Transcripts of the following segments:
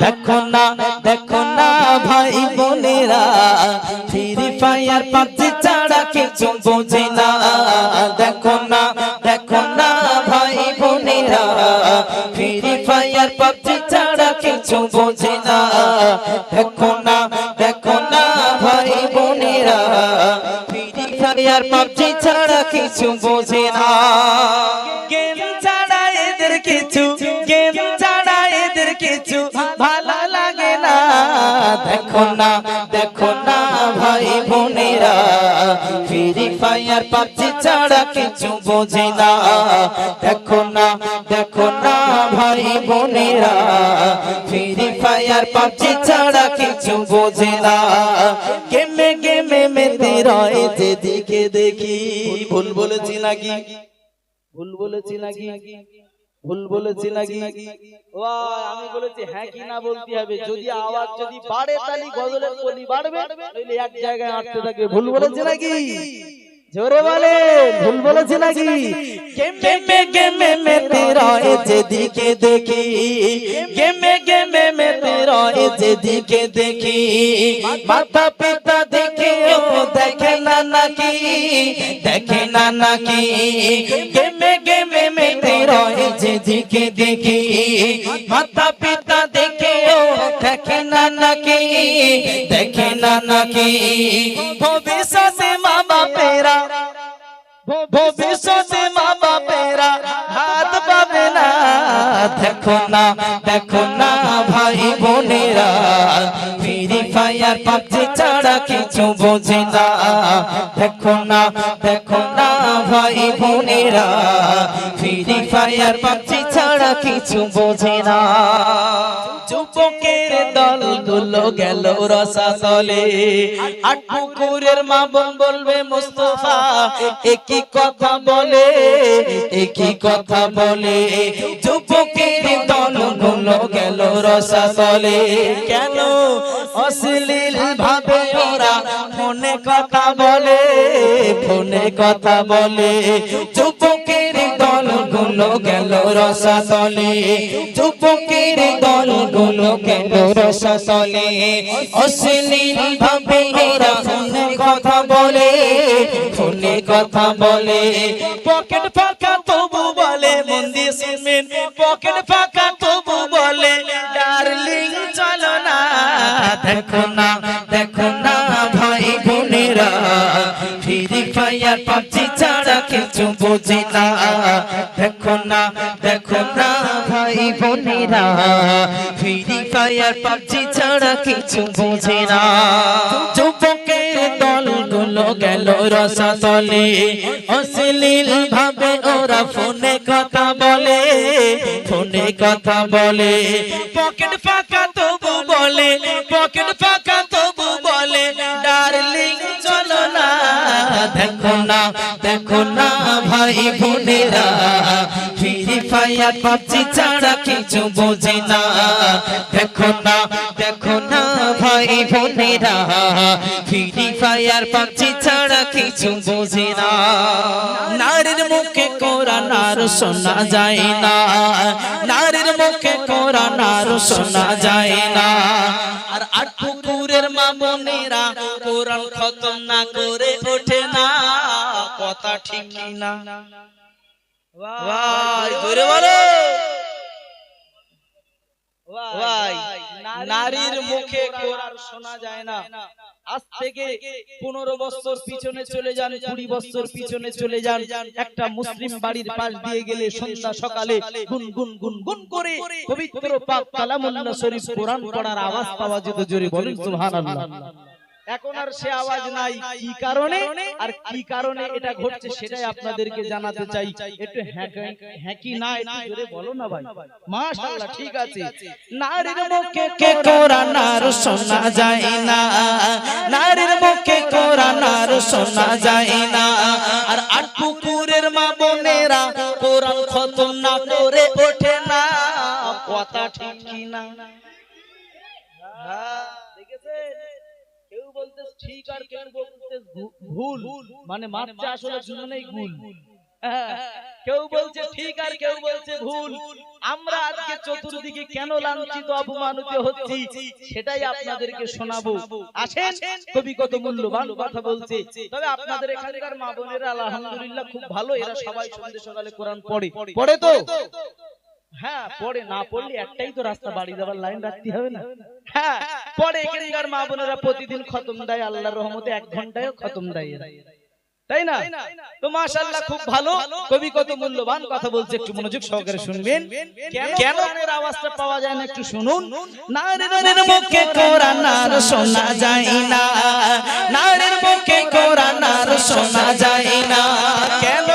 দেখো না দেখো না ভাই বোনেরা, ফ্রি ফায়ার পাচ্ছি ছাড়া কিছু বোঝে না। দেখো না দেখো না ভাই বোনেরা, ফ্রি ফায়ার পাচ্ছি ছাড়া কিছু বোঝে না। দেখো না দেখো না ভাই বোনেরা, ফ্রি ফায়ার পাচ্ছি ছাড়া কিছু বোঝে না। গেম ছাড়া এদের কিছু, গেম দেখো না দেখো না ভাই বোনেরা। ফ্রি ফায়ার পাচ্ছি ছাড়া কিছু বোঝে না। দেখো না দেখো না ভাই বোনেরা। ফ্রি ফায়ার পাচ্ছি ছাড়া কিছু বোঝে না। গেমে গেমে মেতে রয়ে যেদিকে দেখি। ভুল বলেছি নাকি? ভুল বলেছি নাকি? ভুল বলেছি নাকি? ও আমি বলেছি হ্যাঁ কি না বলতে হবে? যদি আওয়াজ যদি বাড়ে তাহলে গজলের কলি বাড়বে। নইলে এক জায়গায় আটতে থাকে ভুল বলেছে নাকি? জোরে বলে ভুল বলেছে নাকি? গেমে গেমে মেতে রয়ে যেদিকে দেখি। গেমে গেমে মেতে রয়ে যেদিকে দেখি। মাতা পিতা দেখে ও দেখে না নাকি? দেখে না নাকি? গেমে গেমে মেতে রয়ে যেদিকে দেখি মাতা পিতা দেখে ও, দেখে না নাকি দেখে না নাকি ভবিষ্যতে মা বাপেরা ভবিষ্যতে মা বাপেরা হাত পাবে না। দেখো না দেখো না, ভাই বোনেরা। পাবজি ছাড়া কিছু বোঝে না। দেখো না দেখো না ভাই বোনেরা, ফ্রি ফায়ার পাবজি ছাড়া কিছু বোঝে না। যুবকের দলগুলো গেল রসাতলে, আট পুকুরের মা বোন বলবে, মুস্তফা, একই কথা বলে, একই কথা বলে। যুবকের গুলো রসাতলে কেন অশ্লীল ভাবে ওরা ফোনে কথা বলে, ফোনে কথা বলে। যুবকের দলগুলো গেল রসাতলে যুবকের দলগুলো গেল রসাতলে অশ্লীল ভাবে ওরা ফোনে কথা বলে, ফোনে কথা বলে। পকেট ফাঁকা তবু বলে মন শুনবেন পকেট ফাঁকা তবু দেখো না দেখো না ভাই বোনেরা। ফ্রি ফায়ার পাবজি ছাড়া কিছু বোঝে না। দেখো না দেখো না ভাই বোনেরা। ফ্রি ফায়ার পাবজি ছাড়া কিছু বোঝে না। রসাতলে অশ্লীল ভাবে ওরা ফোনে কথা বলে, ফোনে কথা বলে। পকেট ফাঁকা তবু বলে, পকেট ফাঁকা তবু বলে, ডার্লিং, চলো না, দেখো না দেখো না, ভাই বোনেরা, ফ্রি ফায়ার পাবজি ছাড়া কিছু বোঝে না, দেখো না দেখো না, ভাই বোনেরা, ফ্রি ফায়ার পাবজি ছাড়া কিছু বোঝে না। নারীর মুখে কোরআন আর শোনা যায় না। নারীর মুখে কোরআন আর শোনা যায় না। আর আট পুকুরের মা কোরআন খতম না করে ওঠে না। কথা ঠিক না। ভাই জোরে বলো। ভাই, নারীর মুখে কোরআন শোনা যায় না। আজ থেকে পনেরো বছর পিছনে চলে যান কুড়ি বছর পিছনে চলে যান একটা মুসলিম বাড়ির পাশ দিয়ে গেলে সন্ধ্যা সকালে গুন গুন গুন গুন করে পবিত্র পাক কালামুল্লাহ শরীফ কোরআন পড়ার আওয়াজ পাওয়া যেত জোরে বলেন সুবহানাল্লাহ। এখন আর সে আওয়াজ নাই কি কারণে? আর কি কারণে এটা ঘটছে সেটাই আপনাদেরকে জানাতে চাই। একটু হ্যাঁ কি না একটু জোরে বলো না ভাই। মাশাআল্লাহ ঠিক আছে। নারীর মুখে কে কোরআন আর শোনা যায় না। নারীর মুখে কোরআন আর শোনা যায় না। আর আট পুকুরের মা বোনেরা কোরআন খতম না করে ওঠে না। কথা ঠিক কি না হ্যাঁ, ঠিক আর কেউ বলতে ভুল। মানে মাপতে আসলে দুজনেই ভুল। হ্যাঁ, কেউ বলছে ঠিক আর কেউ বলছে ভুল। আমরা আজকে চতুর্দিকে কেন লাঞ্ছিত অপমানিত হচ্ছি? সেটাই আপনাদেরকে শোনাবো। আসেন কবি কত মূল্যবান কথা বলছে। তবে আপনাদের এখানকার মা বোনেরা আলহামদুলিল্লাহ খুব ভালো এরা সবাই সন্ধ্যে সকালে কোরআন পড়ে। পড়ে তো? হ্যাঁ পড়ে না পড়লে একটাই তো রাস্তা বাড়ি যাওয়ার লাইন রাখতে হবে না। হ্যাঁ পরে এখানকার মা বোনেরা প্রতিদিন খতম দেয় আল্লাহর রহমতে এক ঘন্টায়ও খতম দেয় তাই না? তো মাশাআল্লাহ খুব ভালো। কবি কত মূল্যবান কথা বলছে একটু মনোযোগ সহকারে শুনবেন। কেন গানের আওয়াজটা পাওয়া যায় না একটু শুনুন। নারীর মুখে কোরআন আর শোনা যায় না। নারীর মুখে কোরআন আর শোনা যায় না। কেন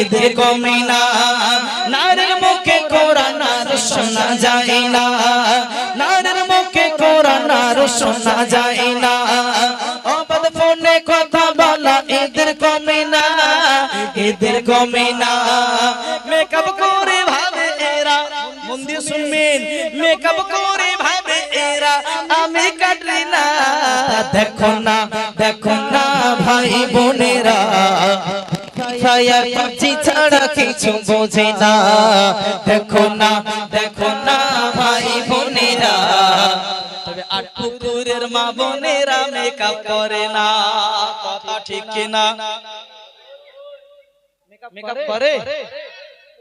এদের কমে না। নারীর মুখে কোরআন আর শোনা যায় না। নারীর মুখে কোরআন আর শোনা যায় না। অবাধ ফোনে কথা বলা এদের কমে না। এদের কমে না। মেকআপ করে ভাবে এরা, মন শুনবেন। মেকআপ করে ভাবে এরা, আমি কাটরি না। দেখো না দেখো না, ভাই বোনেরা। ছায়া পাচ্ছি ছাড়া কিছু বোঝে না। দেখো না দেখো না ভাই বোনেরা। তবে আর পুকুরের মা বোনেরা মেকআপ করে না। কথা ঠিক কিনা? মেকআপ করে?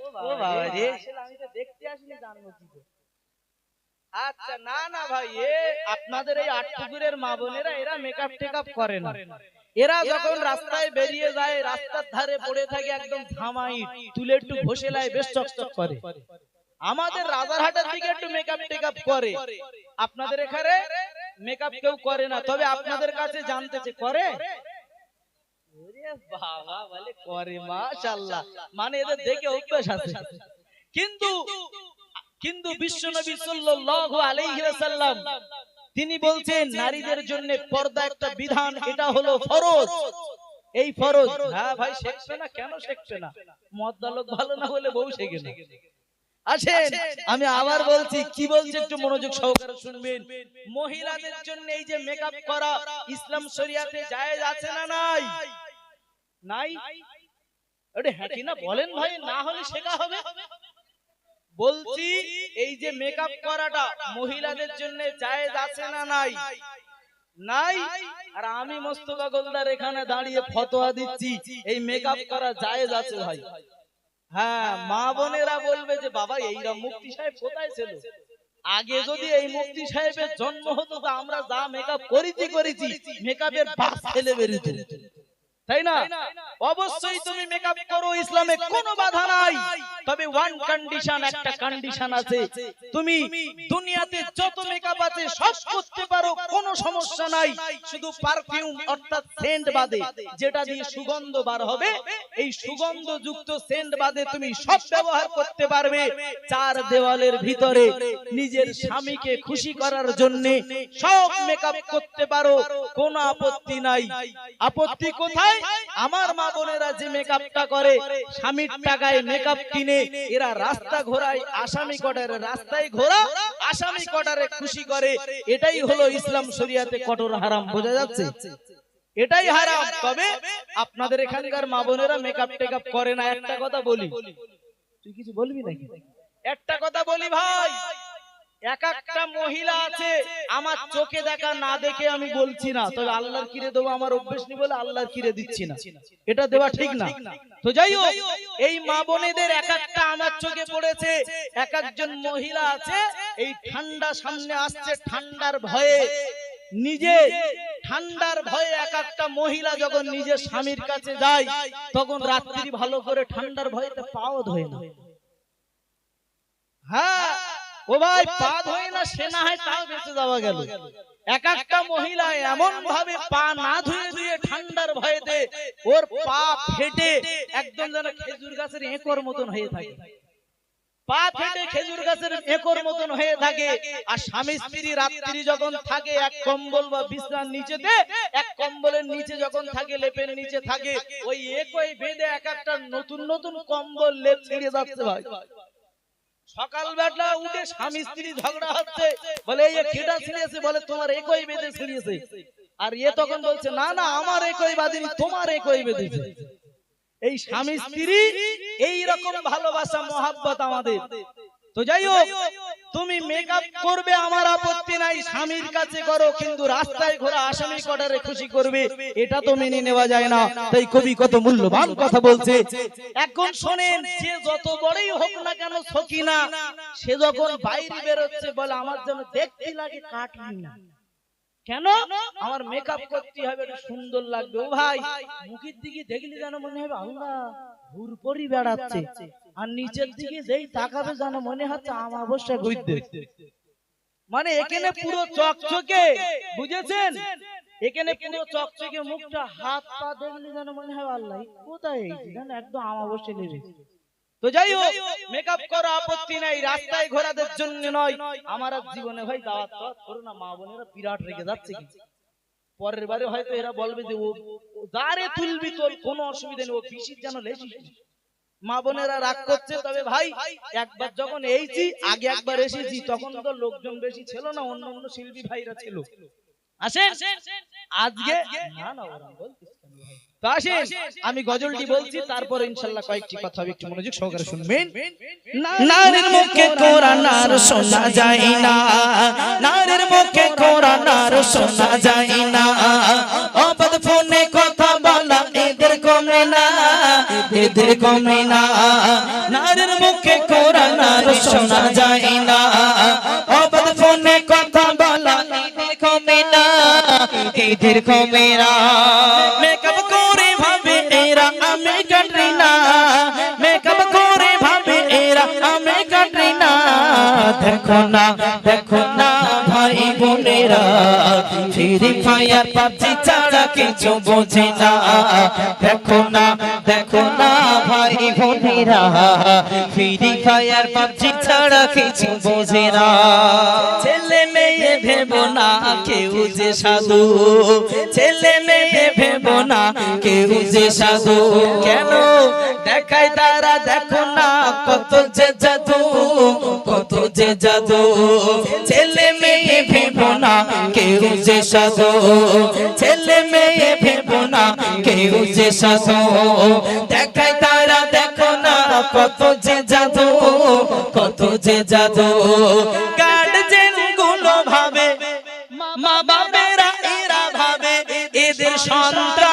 ও বাবা রে। আমি তো দেখতে আসিনি জানব কি আচ্ছা না না ভাই আপনাদের এই আটপুকুরের মা বোনেরা এরা মেকআপ টেকআপ করে না। এরা যখন রাস্তায় বেরিয়ে যায় রাস্তার ধারে পড়ে থাকে একদম ধামাই তুলে একটু ঘষে লাই বেশ চকচক করে। আমাদের রাজারহাটের দিকে একটু মেকআপ টেকআপ করে। আপনাদের এখানে মেকআপ কেউ করে না তবে আপনাদের কাছে জানতেছে করে? বাবা বলে করে মাশাআল্লাহ। মানে এদের দেখে অভ্যাস আছে। কিন্তু কিন্তু বিশ্বনবী সাল্লাল্লাহু আলাইহি ওয়াসাল্লাম তিনি বলছেন নারীদের জন্য পর্দা একটা বিধান এটা হলো ফরজ। এই ফরজ। হ্যাঁ ভাই শিখছে না? কেন শিখছে না? মদ্দালক ভালো না হলে বউ শেখে না। আসেন আমি আবার বলছি কি বলছে একটু মনোযোগ সহকারে শুনবেন। মহিলাদের জন্য এই যে মেকআপ করা ইসলাম শরিয়াতে জায়েজ আছে না নাই? নাই? ওটা হ্যাঁ কি না বলেন ভাই না হলে শেখা হবে। বলছি যে মেকআপ করাটা মহিলাদের জন্য জায়েজ আছে না নাই? নাই? আর আমি মোস্তফা গোলদার এখানে দাঁড়িয়ে ফতোয়া দিচ্ছি, এই মেকআপ করা জায়েজ আছে ভাই। হ্যাঁ মা বোনেরা বলবে যে, বাবা এইরা মুক্তি সাহেব কোথায় ছিল? আগে যদি এই মুক্তি সাহেবের জন্ম হতো, তো আমরা যা মেকআপ করেছি করেছি মেকআপের বাস ফেলে বেরিত। তাই না? অবশ্যই তুমি মেকআপ করো ইসলামে কোনো বাধা নাই। তবে ওয়ান কন্ডিশন একটা কন্ডিশন আছে। তুমি দুনিয়াতে যত মেকআপ আছে সব করতে পারো কোনো সমস্যা নাই। শুধু পারফিউম অর্থাৎ সেন্ট বাদে। যেটা দিয়ে সুগন্ধ বার হবে এই সুগন্ধ যুক্ত সেন্ট বাদে তুমি সব ব্যবহার করতে পারবে। চার দেওয়ালের ভিতরে নিজের স্বামীকে খুশি করার জন্য সব মেকআপ করতে পারো। কোনো আপত্তি নাই আপত্তি কোথায় আমার মা বোনেরা যে মেকআপটা করে, স্বামীর টাকায় মেকআপ কিনে, এরা রাস্তা ঘোরায় আসামি কটারে রাস্তায় ঘোরা আসামি কটারে খুশি করে। এটাই হলো ইসলাম শরিয়াতে কঠোর হারাম, বোঝা যাচ্ছে? এটাই হারাম। তবে আপনাদের এখানকার মা বোনেরা মেকআপ টেকআপ করে না, একটা কথা বলি। তুই কিছু বলবি নাকি? একটা কথা বলি ভাই। এক একটা মহিলা আছে আমার চোখে দেখা না দেখে আমি বলছি না। তবে আল্লাহর কিরে দেবো আমার অভ্যেস নি বলে আল্লাহর কিরে দিচ্ছি না। এটা দেওয়া ঠিক না। তো যাই হোক এই মা বোনেদের এক একটা আমার চোখে পড়েছে এক একজন মহিলা আছে এই ঠান্ডা সামনে আসছে ঠান্ডার ভয়ে। নিজে ঠান্ডার ভয়ে এক একটা মহিলা যখন নিজের স্বামীর কাছে যায় তখন রাত্রি ভালো করে ঠান্ডার ভয়েতে পাও ধোয় না। হ্যাঁ ও ভাই পা ধোয় না সে না হয় তাও বেঁচে যাওয়া গেল। এক একটা মহিলা এমন ভাবে পা না ধুয়ে ধুয়ে ঠান্ডার ভয়েতে ওর পা ফেটে একদম যেন খেজুর গাছের একর মতন হয়ে থাকে। পা ফেটে খেজুর গাছের একর মতন হয়ে থাকে। আর স্বামী স্ত্রী রাত্রি যখন থাকে এক কম্বল বা বিছনার নিচেতে এক কম্বলের নিচে যখন থাকে লেপের নিচে থাকে ওই একই বেঁধে এক একটা নতুন নতুন কম্বল লেপ ছিঁড়ে যাচ্ছে ভাই সকালবেলা উঠে স্বামী স্ত্রী ঝগড়া হচ্ছে, বলে, এই কেটা ছিঁড়েছে বলে, তোমার একই বেঁধে ছিঁড়িয়েছে আর ইয়ে তখন বলছে, না না, আমার একই বাঁধিনি তোমার একই বেঁধেছে এই স্বামী স্ত্রী, এই রকম ভালোবাসা, মহাব্বত আমাদের। তো যাই হোক তুমি মেকআপ করবে আমার আপত্তি নাই স্বামীর কাছে করো কিন্তু রাস্তায় ঘোরা আসামি কটারে খুশি করবে এটা তো মেনে নেওয়া যায় না তাই কবি কত মূল্যবান কথা বলছে। এখন শোনেন যে যত বড়ই হোক না কেন সকিনা সে যখন বাইরে বেরোচ্ছে বলে আমার জন্য দেখতে লাগে কাটলি না। কেন? আমার মেকআপ করতে হবে একটু সুন্দর লাগবে। ও ভাই মুখের দিকে দেখলি যেন মনে হবে আল্লাহ হুরপরি বেড়াচ্ছে আর নিচের দিকে যেই তাকাবে যেন মনে হচ্ছে আমাবস্যা ঘুরতে মানে এখানে পুরো চকচকে বুঝেছেন? এখানে পুরো চকচকে মুখটা হাত পা দেখলে যেন মনে হয় আল্লাহ কোথায় এইছি? যেন একদম আমাবস্যা লেগেছে তো যাই হোক মেকআপ করা আপত্তি নাই রাস্তায় ঘোরাদের জন্য নয় আমার জীবনে ভাই দাওয়াত করো না মা বোনেরা বিরাট রেগে যাচ্ছে কি? পরের বারে হয়তো এরা বলবে যে ও দাঁড়ে তুলবি তোর কোনো অসুবিধা নেই ও পিসির যেন লেসিস। মা বোনেরা রাগ করছে, তবে ভাই, একবার যখন এইছি আগে একবার এসেছি, তখন তো লোকজন বেশি ছিল না, অন্য অন্য শিল্পী ভাইরা ছিল। আমি গজলটি বলছি, তারপর ইনশাল্লাহ কয়েকটি কথা একটু মনোযোগ সহকারে শুনবেন। নারীর মুখে কোরআন আর শোনা যায় না, নারীর মুখে কোরআন আর শোনা যায় না। অবাধ ফোনে কথা এদের কমে না নারীর মুখে কোরআন আর শোনা যায় না। অবাধ ফোনে কথা বলা এদের কমে না এদের কমে না মেকআপ করে ভাবে এরা আমি কাটরিনা মেকআপ করে ভাবে এরা আমি কাটরিনা দেখো না দেখো না ভাই বোনেরা দেখো না দেখো না ভাই বোনেরা, ফ্রি ফায়ার পাবজি ছাড়া কিছু বোঝে না। ছেলে মেয়ে ভেবো না কেউ যে সাধু। ছেলে মেয়ে ভেবো না কেউ যে সাধু। কেন? দেখায় তারা, দেখো না কত যে জাদু, কত যে জাদু। ছেলে মেয়ে ভেবো না, কেউ যে সাধু। ছেলে মেয়ে ভেবো না, কেউ যে সাধু। দেখায় তারা দেখো না কত যে জাদু, কত যে জাদু। গার্জেনগুলো ভাবে মা বাবেরা এরা ভাবে, এদের সন্তান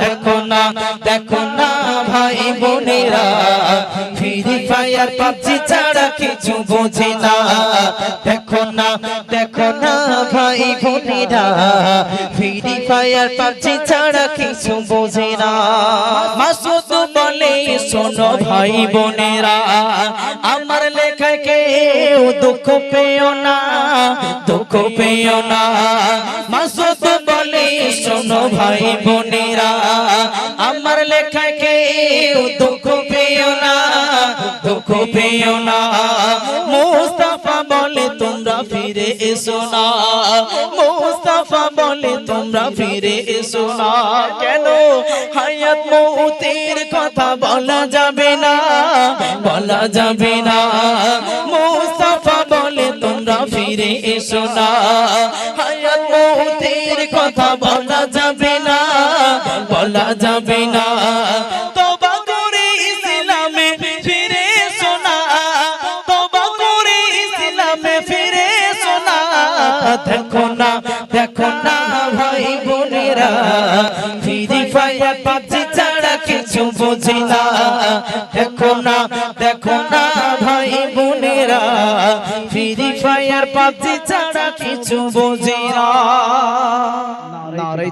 দেখো না দেখো না ভাই বোনেরা। ফ্রি ফায়ার পাবজি ছাড়া কিছু বোঝে না। দেখো না ভাই বোনেরা, ফ্রি ফায়ার পাবজি ছাড়া কিছু বোঝে না। মাসুদ বলে, শোনো ভাই বোনেরা, আমার লেখায় কেউ দুঃখ পেও না, দুঃখ পেও না। মাসুদ বলে, শোনো ভাই বোনেরা, আমার লেখায় কেউ দুঃখ পেও না, দুঃখ পেও না। ফিরে এসো না। মুস্তাফা বলে, তোমরা ফিরে এসো না। কেন? হায়াত মৌতের কথা বলা যাবে না। বলা যাবে না। মুস্তাফা বলে, তোমরা ফিরে এসো না। হায়াত মৌতের কথা বলা যাবে না। বলা যাবে না। দেখো না দেখো না ভাই বোনেরা। ফিরি ফায়ার পাবজি ছাড়া কিছু বোঝে না। দেখো না দেখো না ভাই বোনেরা। ফিরি ফায়ার পাবজি ছাড়া কিছু বোঝে না। নারাই